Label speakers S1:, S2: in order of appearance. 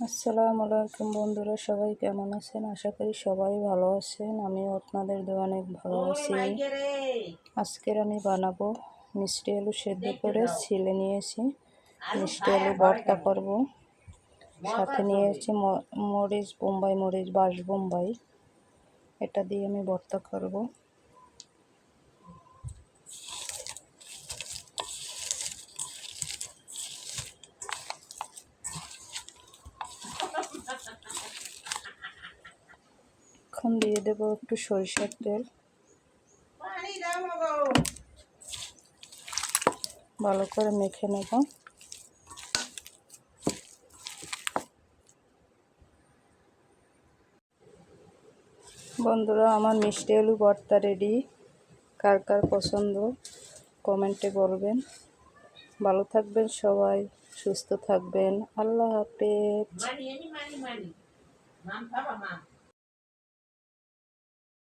S1: আসসালামু আলাইকুম বন্ধুরা সবাই কেমন আছেন? আশা করি সবাই ভালো আছেন। আমিও আপনাদের দিয়ে অনেক ভালো আছি। আজকের আমি বানাবো মিষ্টি আলু সেদ্ধ করে ছিলে নিয়েছি। মিষ্টি আলু ভর্তা করব। সাথে নিয়েছি মরিচ বোম্বাই মরিচ বাঁশ বোম্বাই। এটা দিয়ে আমি ভর্তা করব। এখন দিয়ে দেবো একটু সরিষার তেল। ভালো করে মেখে নেব। বন্ধুরা, আমার মিষ্টি আলু ভর্তা রেডি কার কার পছন্দ কমেন্টে বলবেন। ভালো থাকবেন সবাই, সুস্থ থাকবেন। আল্লাহ হাফেজ।